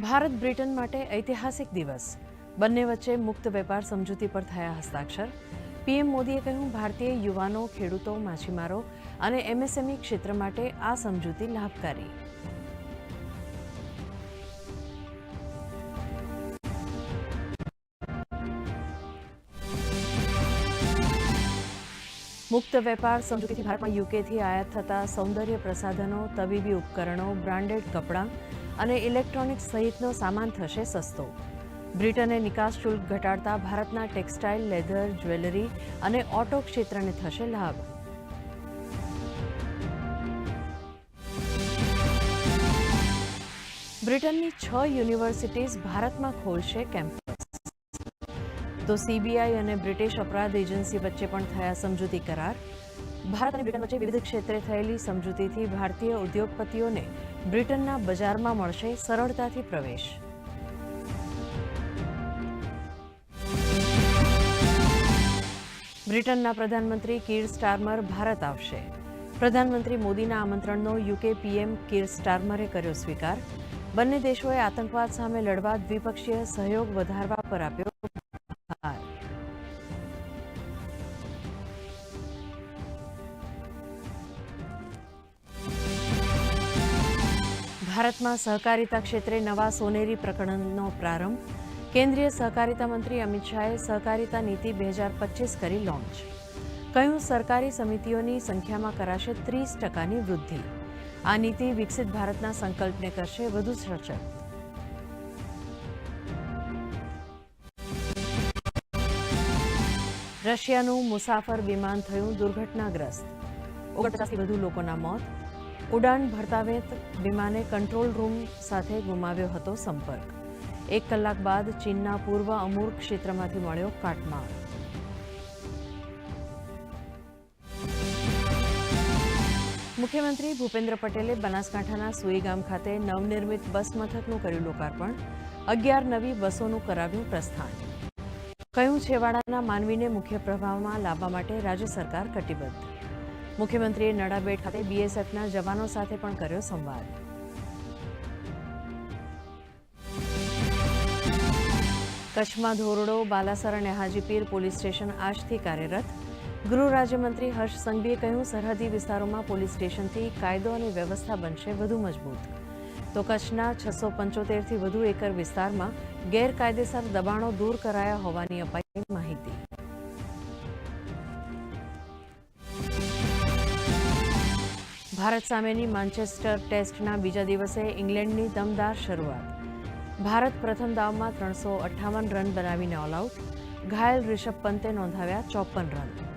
Bharat Britain માટે ઐતિહાસિક દિવસ. બંને વચ્ચે મુક્ત વેપાર સમજૂતી પર થયા હસ્તાક્ષર. પીએમ મોદીએ કહ્યું, ભારતીય યુવાનો, ખેડૂતો, માછીમારો અને એમએસએમઈ ક્ષેત્ર માટે આ સમજૂતી લાભકારી. મુક્ત વેપાર સમજૂતીથી ભારતમાં યુકેથી આયાત થતા સૌંદર્ય પ્રસાધનો, તબીબી ઉપકરણો, બ્રાન્ડેડ કપડાં અને ઇલેક્ટ્રોનિક્સ સહિતનો સામાન થશે સસ્તો. બ્રિટને નિકાસ શુલ્ક ઘટાડતા ભારતના ટેક્સટાઇલ, લેધર, જ્વેલરી અને ઓટો ક્ષેત્રને થશે લાભ. બ્રિટનની છ યુનિવર્સિટીઝ ભારતમાં ખોલશે કેમ્પસ તો સીબીઆઈ અને બ્રિટિશ અપરાધ એજન્સી વચ્ચે પણ થયા સમજૂતી કરાર. ભારત અને બ્રિટન વચ્ચે વિવિધ ક્ષેત્રે થયેલી સમજૂતીથી ભારતીય ઉદ્યોગપતિઓને બ્રિટનના બજારમાં મળશે સરળતાથી પ્રવેશ. બ્રિટનના પ્રધાનમંત્રી કીર સ્ટાર્મર ભારત આવશે. પ્રધાનમંત્રી મોદીના આમંત્રણનો યુકે પીએમ કીર સ્ટાર્મરે કર્યો સ્વીકાર. બંને દેશોએ આતંકવાદ સામે લડવા દ્વિપક્ષીય સહયોગ વધારવા પર આપ્યો ભારતમાં સહકારિતા ક્ષેત્રે નવા સોનેરી પ્રકરણનો પ્રારંભ. કેન્દ્રીય સહકારિતા મંત્રી અમિત શાહે સહકારિતા નીતિ બે હજાર પચીસ કરી લોન્ચ. કહ્યું, સરકારી સમિતિઓની સંખ્યામાં કરાશે ત્રીસ ટકાની વૃદ્ધિ. આ નીતિ વિકસિત ભારતના સંકલ્પને કરશે વધુ સશક્ત રશિયાનું મુસાફર વિમાન થયું દુર્ઘટનાગ્રસ્ત. ઓગણપચાસથી વધુ લોકોના મોત. ઉડાન ભરતાવેત વિમાને કંટ્રોલ રૂમ સાથે ગુમાવ્યો હતો સંપર્ક. એક કલાક બાદ ચીનના પૂર્વ અમૂર ક્ષેત્રમાંથી મળ્યો કાટમાળ. મુખ્યમંત્રી ભૂપેન્દ્ર પટેલે બનાસકાંઠાના સુઈ ગામ ખાતે નવનિર્મિત બસ મથકનું કર્યું લોકાર્પણ. અગિયાર નવી બસોનું કરાવ્યું પ્રસ્થાન. કહ્યું, છેવાડાના માનવીને મુખ્ય પ્રવાહમાં લાવવા માટે રાજ્ય સરકાર કટિબદ્ધ. મુખ્યમંત્રીએ નડાબેટ ખાતે બીએસએફના જવાનો સાથે પણ કર્યો સંવાદ. કચ્છમાં ધોરડો, બાલાસર અને હાજીપીર પોલીસ સ્ટેશન આજથી કાર્યરત. ગૃહ રાજ્યમંત્રી હર્ષ સંઘવીએ કહ્યું, સરહદી વિસ્તારોમાં પોલીસ સ્ટેશનથી કાયદો અને વ્યવસ્થા બનશે વધુ મજબૂત. તો કચ્છના છસો પંચોતેરથી વધુ એકર વિસ્તારમાં ગેરકાયદેસર દબાણો દૂર કરાયા હોવાની અપાઈ માહિતી. ભારત સામેની માન્ચેસ્ટર ટેસ્ટના બીજા દિવસે ઇંગ્લેન્ડની દમદાર શરૂઆત. ભારત પ્રથમ દાવમાં ત્રણસો અઠ્ઠાવન રન બનાવીને ઓલ આઉટ ઘાયલ રિષભ પંતે નોંધાવ્યા ચોપન રન.